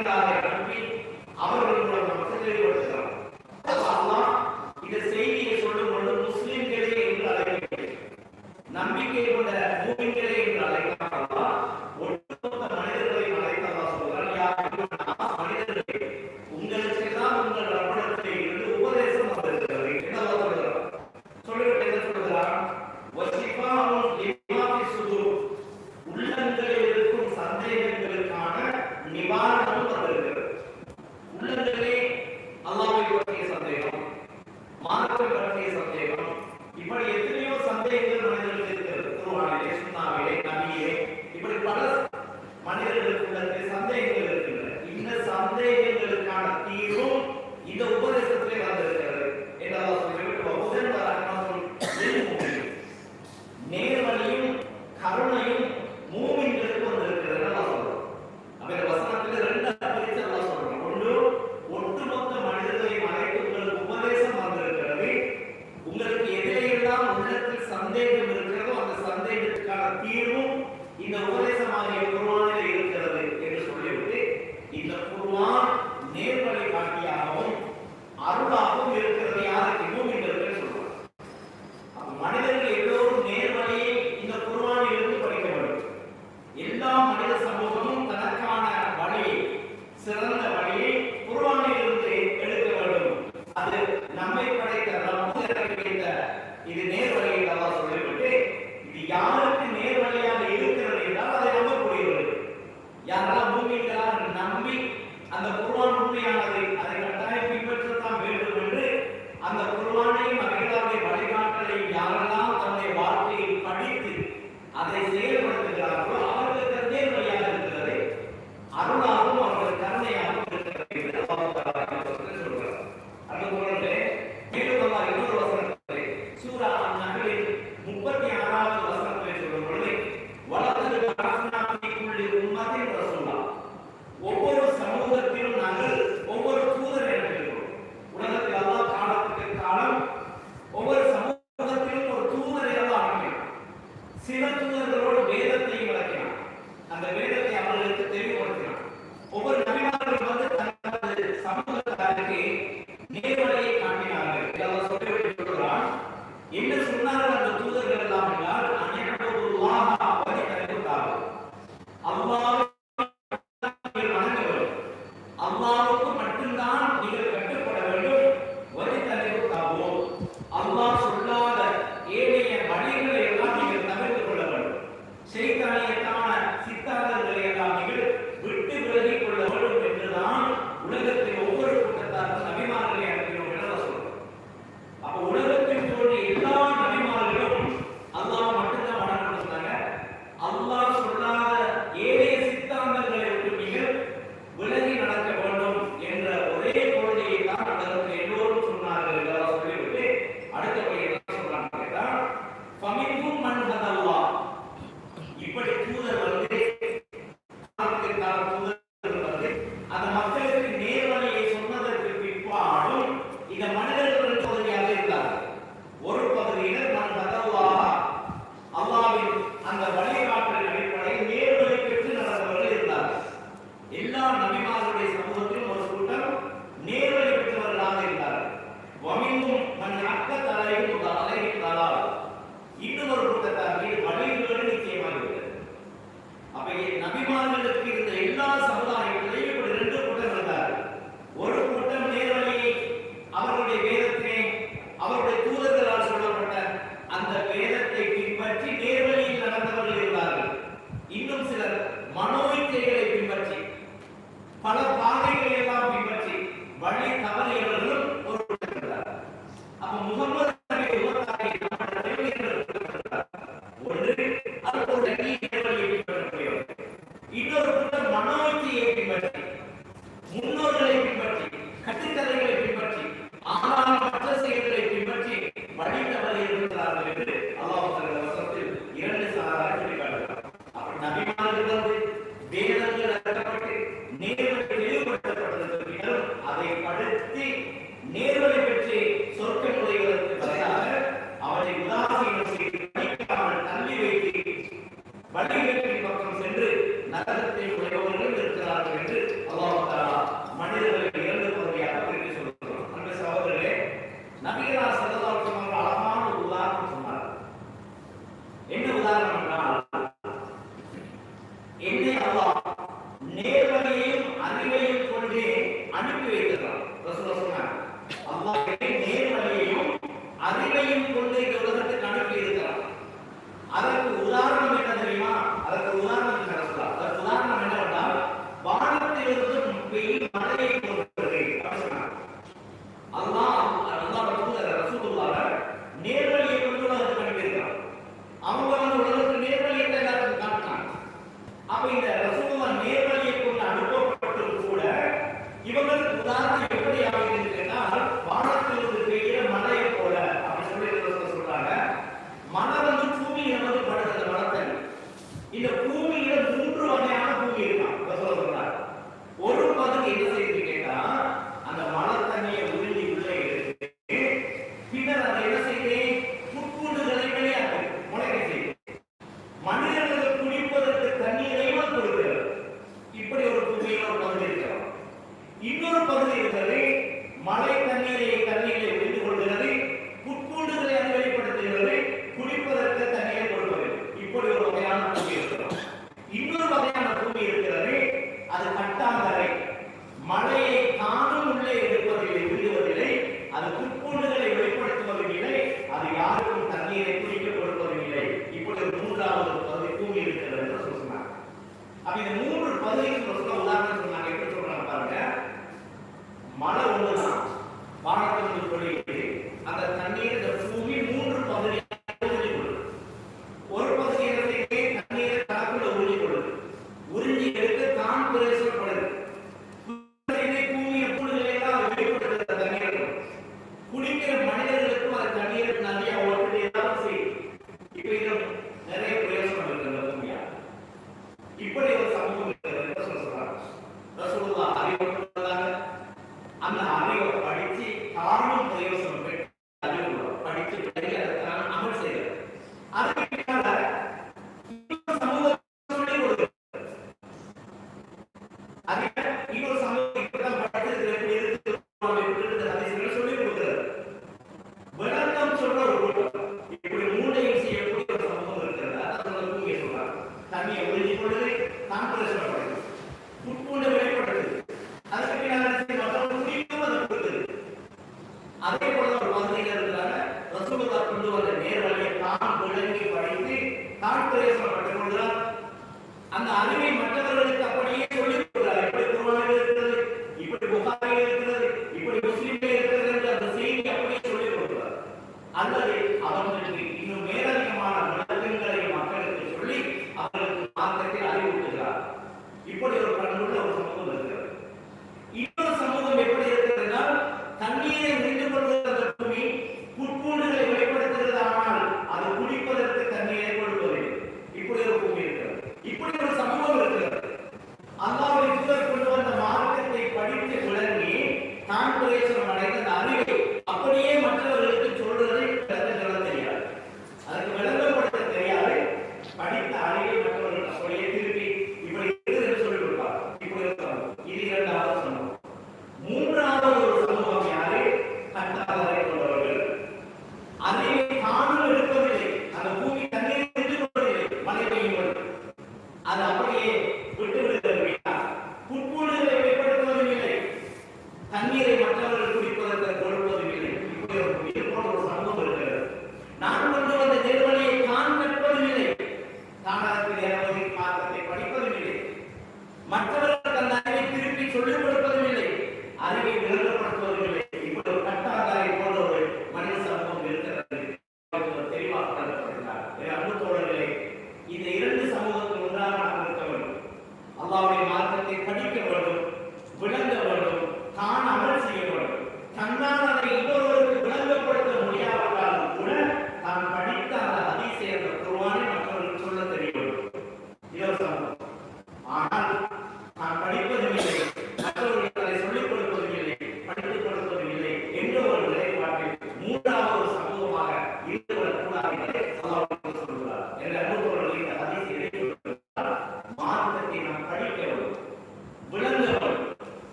இருக்கிறார்கள். அவர்கள் உண்மை அந்த குருவான் உண்மையானது அதை கட்டாயம் பின்பற்றத்தான் வேண்டும் என்று அந்த குர்வானையும் அகிலாவுடைய வழிகாட்டலையும் யாரெல்லாம் தன்னுடைய வாழ்க்கையில் படித்து அதை செய்ய என்ன சொன்னார்கள் அந்த தூதர்கள் எல்லாம்? என்றால் இப்படி தூதர் வழி தவறியவர்களும் பொருள் அப்ப முகமது என்றால் என்னை அல்லாஹ் நேர் அதே போல ஒரு மதுரையில் இருக்கிறாங்க ரசூலுல்லா கொண்டு வந்த நேர்வழியை தான் விளங்கி படைத்து தான் பிரேசம்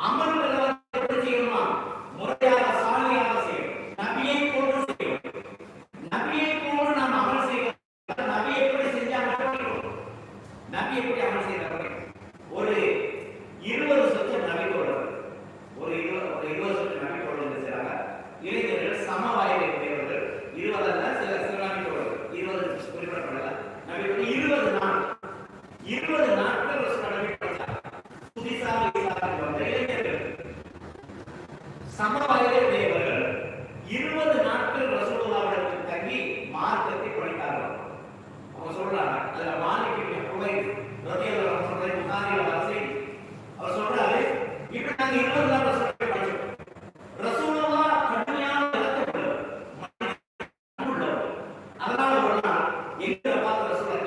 அப்ப இது ಇದರ ಮಾತ್ರ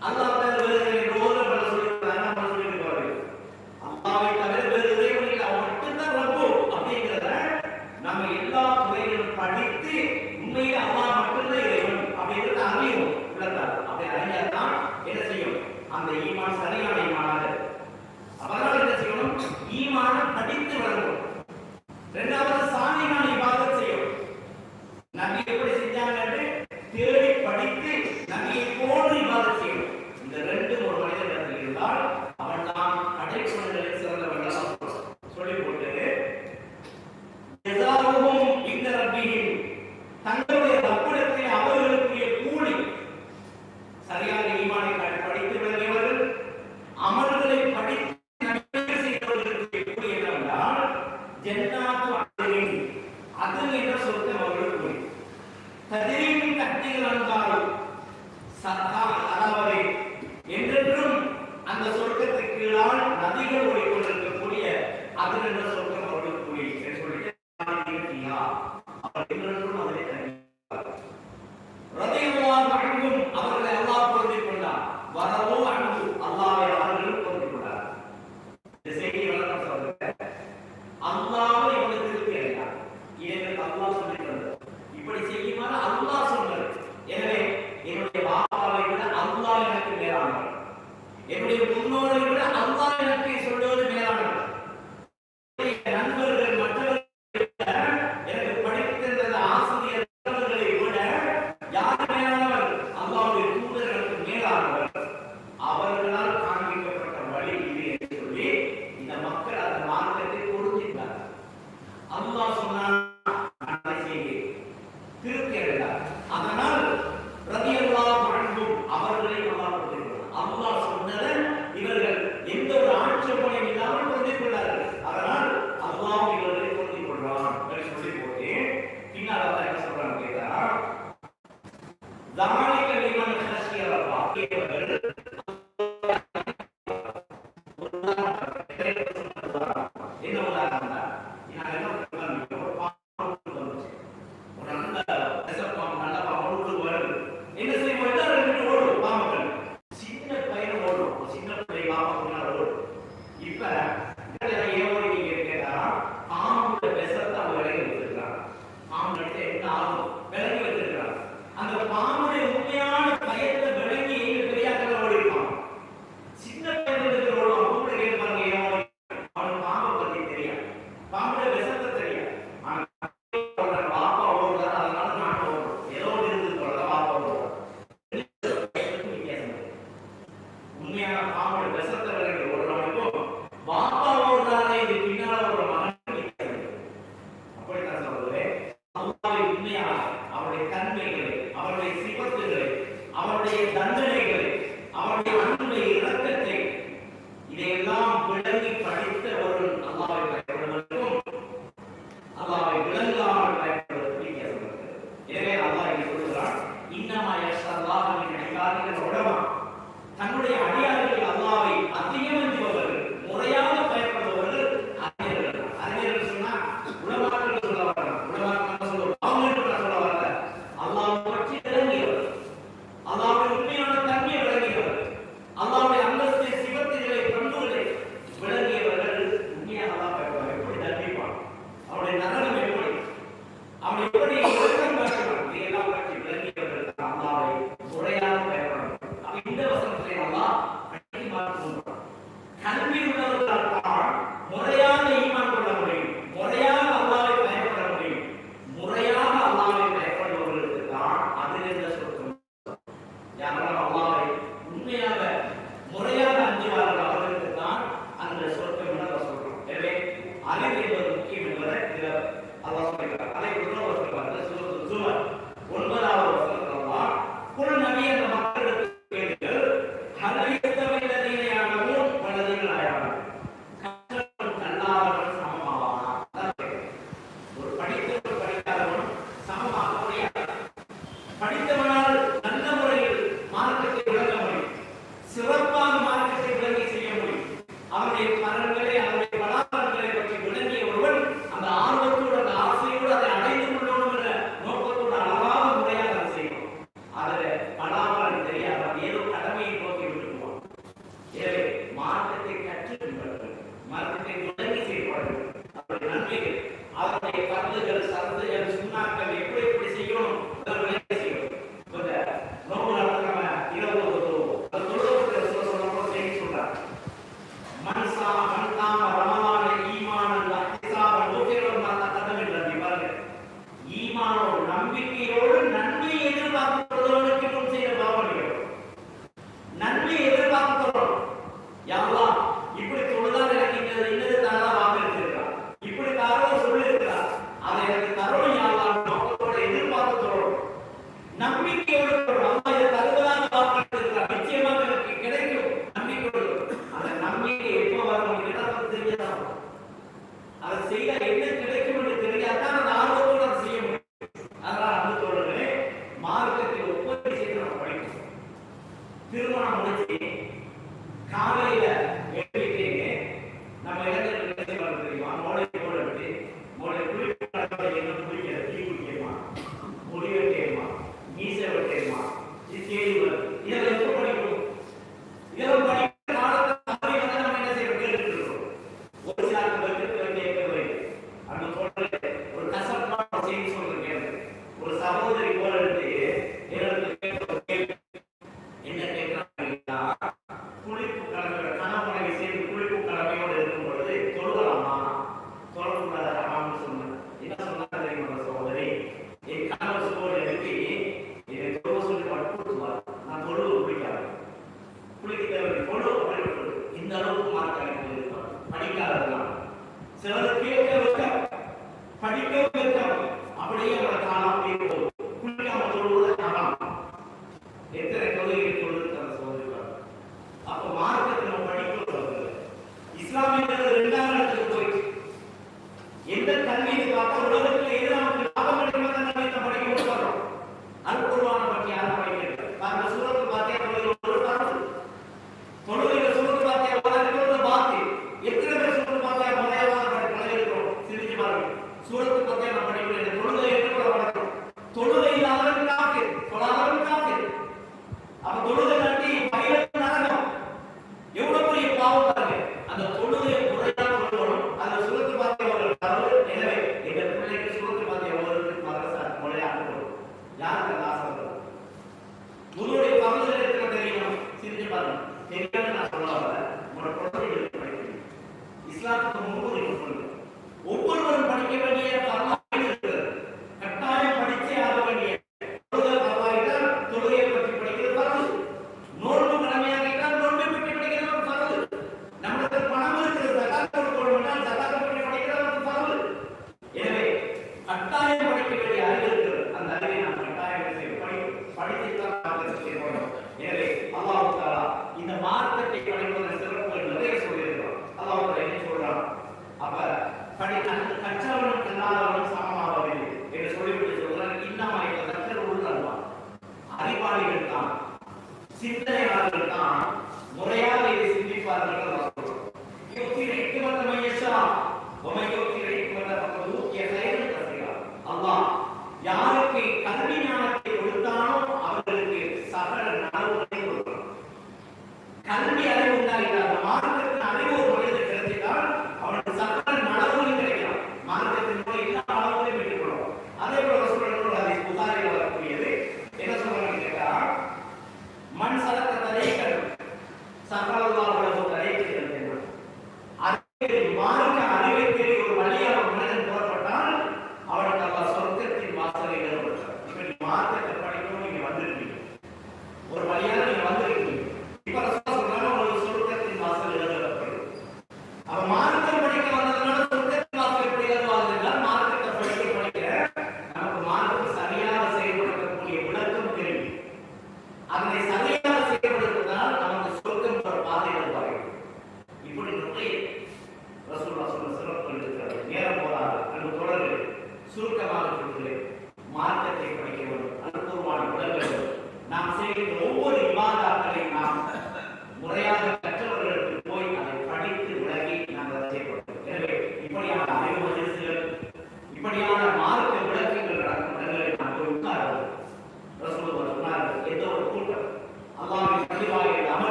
안 나와. அவருடைய திருமணம் முடிச்சு காலையில படிக்கவும் இருக்காங்க அப்படியே அவங்களை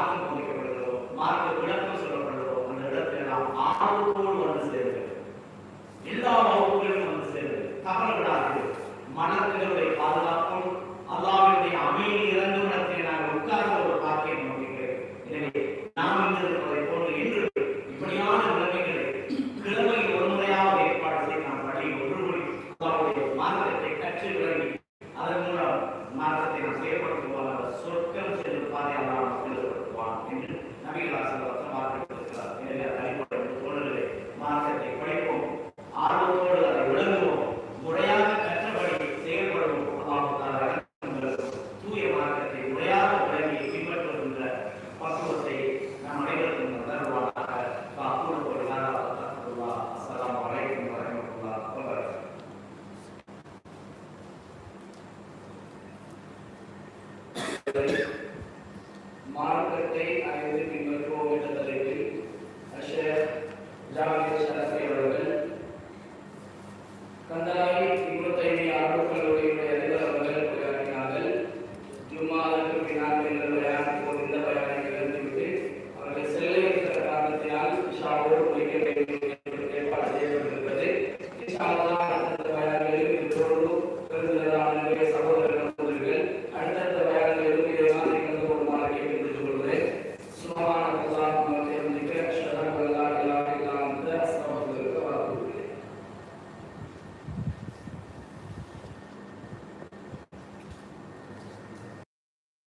మార్గం పొందికబడదు మార్గం मार्ग करते आयोजन